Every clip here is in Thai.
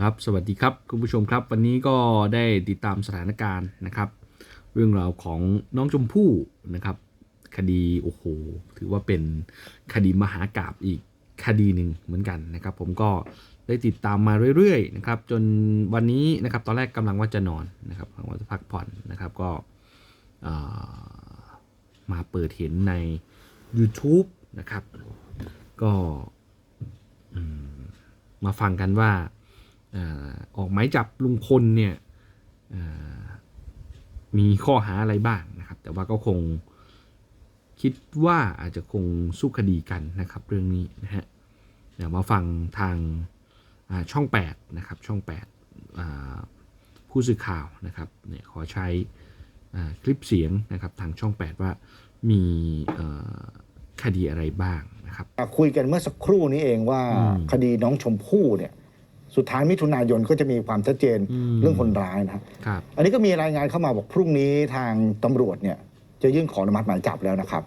ครับ สวัสดีครับคุณผู้ชมครับ วันนี้ก็ได้ติดตามสถานการณ์นะครับ เรื่องราวของน้องชมพู่นะครับ คดีโอ้โหถือว่าเป็นคดีมหากราบอีกคดีหนึ่งเหมือนกันนะครับ ผมก็ได้ติดตามมาเรื่อยๆนะครับ จนวันนี้นะครับ ตอนแรกกำลังว่าจะนอนนะครับกำลังว่าจะพักผ่อนนะครับก็มาเปิดเห็นใน YouTube นะครับ ก็มาฟังกันว่า อ่อออกหมายจับลุงพลเนี่ยเอ่อมีข้อหาอะไรบ้างนะครับ แต่ว่าก็คงคิดว่าอาจจะคงสู้คดีกันนะครับ เรื่องนี้นะฮะเดี๋ยวมาฟังทางอ่าช่อง8นะครับช่อง8อ่าผู้สื่อข่าวนะครับเนี่ยขอใช้อ่าคลิปเสียงนะครับทางช่อง 8 ว่ามีเอ่อคดีอะไรบ้างนะครับคุยกันเมื่อสักครู่นี้เองว่าอืมคดีน้องชมพู่เนี่ย สุดท้ายมิถุนายนก็จะมีความชัดเจนอืมเรื่องคนร้ายนะครับครับ อันนี้ก็มีรายงานเข้ามาบอกพรุ่งนี้ทางตำรวจเนี่ยจะยื่นขออนุมัติหมายจับแล้วนะครับ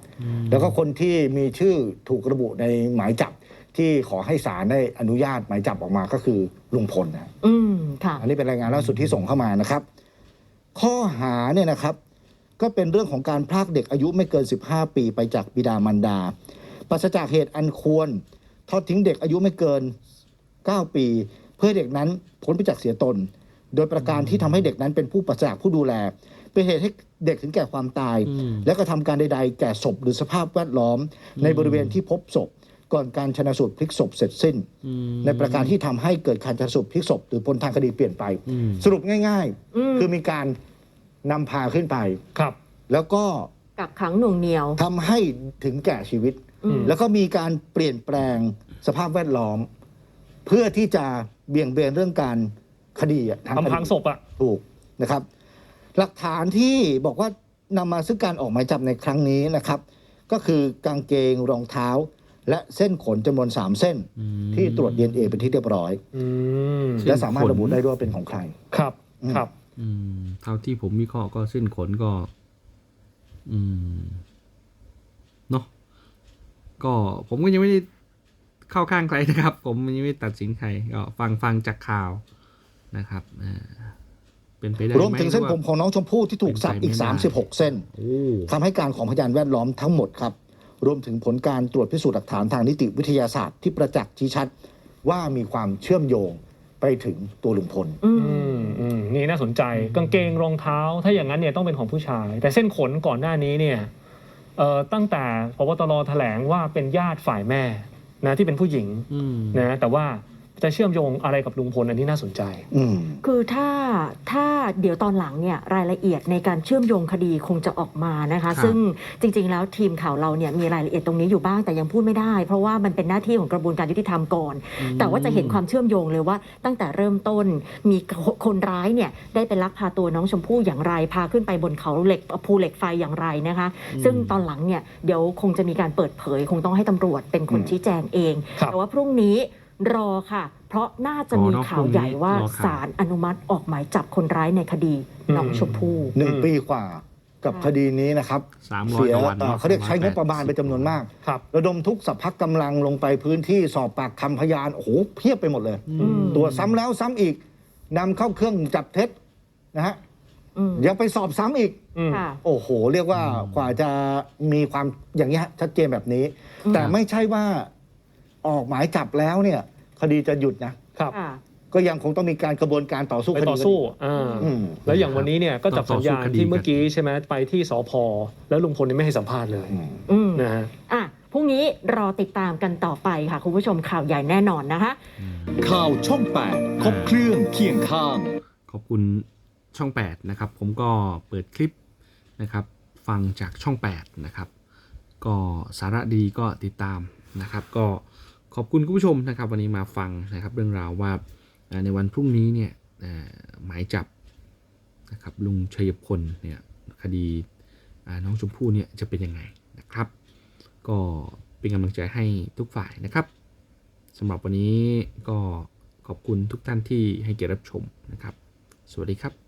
แล้วก็คนที่มีชื่อถูกระบุในหมายจับที่ขอให้ศาลได้อนุญาตหมายจับออกมาก็คือลุงพลนะอืมค่ะ อันนี้เป็นรายงานล่าสุดที่ส่งเข้ามานะครับ ข้อหาเนี่ยนะครับ ก็เป็นเรื่องของการพรากเด็กอายุไม่เกิน 15 ปีไปจากบิดามารดาปราศจากเหตุอันควร ทอดทิ้งเด็กอายุไม่เกิน 9 ปี เพื่อให้เด็กนั้นพ้นไปจากเสียตน โดยประการที่ทำให้เด็กนั้นเป็นผู้ปราศจากผู้ดูแล เป็นเหตุให้เด็กถึงแก่ความตาย อืม และกระทำการใดๆ แก่ศพหรือสภาพแวดล้อม ในบริเวณที่พบศพ ก่อนการชนะสูตรพลิกศพเสร็จสิ้น อืม ในประการที่ทำให้เกิดการชนสูตรพลิกศพหรือผลทางคดีเปลี่ยนไป อืม สรุปง่ายอืม ๆ คือมีการนำพาขึ้นไป ครับ แล้วก็กักขังหน่วงเหนียว ทำให้ถึงแก่ชีวิต อืม แล้วก็มีการเปลี่ยนแปลงสภาพแวดล้อม เพื่อที่จะเบี่ยงเบนเรื่องการคดีอะทางคอำดีพรางศพอะ ถูกนะครับ หลักฐานที่บอกว่านำมาซึ่งการออกหมายจับในครั้งนี้นะครับ ก็คือกางเกงรองเท้า และเส้นขนจำนวนสามเส้น อืม ที่ตรวจ DNA เป็นที่เรียบร้อย อืมเส้นและสามารถขนระบุได้ด้วยว่าเป็นของใคร ครับ อืม ครับ อืมเท่าที่ผมวิเคราะห์ก็เส้นขนก็ อืมเนาะก็ผมก็ยังไม่ได้ เข้าข้างใครนะครับ ผมยังไม่ตัดสินใครก็ฟังฟังจากข่าวนะครับอ่าเป็นไปได้ไหรวมถึงเส้นผมว่าของน้องชมพู่ที่ถูกสับอีกเป็นไปไม่ได้36 เส้นโอ้คำให้การของพยานแวดล้อมทั้งหมดครับ รวมถึงผลการตรวจพิสูจน์หลักฐานทางนิติวิทยาศาสตร์ที่ประจักษ์ชี้ชัดว่ามีความเชื่อมโยงไปถึงตัวลุงพล อือืมมอืมนี่น่าสนใจ กางเกงรองเท้า ถ้าอย่างนั้นเนี่ยต้องเป็นของผู้ชาย แต่เส้นขนก่อนหน้านี้เนี่ยเอ่อตั้งแต่พบตรแถลงว่าเป็นญาติฝ่ายแม่ นะที่เป็นผู้หญิงอืมนะแต่ว่า จะเชื่อมโยงอะไรกับลุงพลอันนี้น่าสนใจ อืม คือถ้าถ้าเดี๋ยวตอนหลังเนี่ยรายละเอียดในการเชื่อมโยงคดีคงจะออกมานะคะ ซึ่งจริง ๆ แล้วทีมข่าวเราเนี่ยมีรายละเอียดตรงนี้อยู่บ้างแต่ยังพูดไม่ได้ เพราะว่ามันเป็นหน้าที่ของกระบวนการยุติธรรมก่อน แต่ว่าจะเห็นความเชื่อมโยงเลยว่า ตั้งแต่เริ่มต้นมีคนร้ายเนี่ยได้ไปลักพาตัวน้องชมพู่อย่างไรพาขึ้นไปบนเขาเหล็กภูเหล็กไฟอย่างไรนะคะ ซึ่งตอนหลังเนี่ยเดี๋ยวคงจะมีการเปิดเผย คงต้องให้ตำรวจเป็นคนอืมชี้แจงเอง ครับ แต่ว่าพรุ่งนี้ รอค่ะ เพราะน่าจะมีข่าวใหญ่ว่าศาลอนุมัติออกหมายจับคนร้ายในคดีน้องชมพู่หนึ่งอืมปีกว่ากับค่ะคดีนี้นะครับสามร้อยเสียกว่าวันเอ่อนะเขาเรียกใช้งบประมาณไปจำนวนมากครับระดมทุกสัพพะกำลังลงไปพื้นที่สอบปากคำพยานโอ้โหเพียบไปหมดเลยอืมตัวจซ้ำแล้วซ้ำอีกนำเข้าเครื่องจับเท็จนะฮะอืมยังไปสอบซ้ำอีกอืมค่ะโอ้โห เรียกว่ากว่าจะมีความอย่างนี้ยฮะชัดเจนแบบนี้อืมแต่ไม่ใช่ว่า ออกหมายจับแล้วเนี่ย คดีจะหยุดนะครับ ค่ะ ก็ยังคงต้องมีการกระบวนการต่อสู้ไปคดีต่อสู้อ่าอืม แล้วอย่างวันนี้เนี่ยก็จับสัญญาณต่อสู้คดีที่เมื่อกี้ใช่ไหมไปที่สพแล้วลุงพลนี่ไม่ให้สัมภาษณ์เลยอืมอืม นะฮะ อะ พรุ่งนี้รอติดตามกันต่อไปค่ะ คุณผู้ชมข่าวใหญ่แน่นอนนะคะ ข่าวช่อง 8 ครบเครื่องเคียงข้าง ขอบคุณช่อง 8 นะครับ ผมก็เปิดคลิปนะครับ ฟังจากช่อง 8 นะครับ ก็สาระดีก็ติดตามนะครับ ก็ ขอบคุณคุณผู้ชมนะครับวันนี้มาฟังนะครับเรื่องราวว่าในวันพรุ่งนี้เนี่ยหมายจับนะครับลุงชัยพลเนี่ยคดีน้องชมพู่เนี่ยจะเป็นยังไงนะครับ ก็เป็นกำลังใจให้ทุกฝ่ายนะครับสำหรับวันนี้ก็ขอบคุณทุกท่านที่ให้เกียรติรับชมนะครับ สวัสดีครับ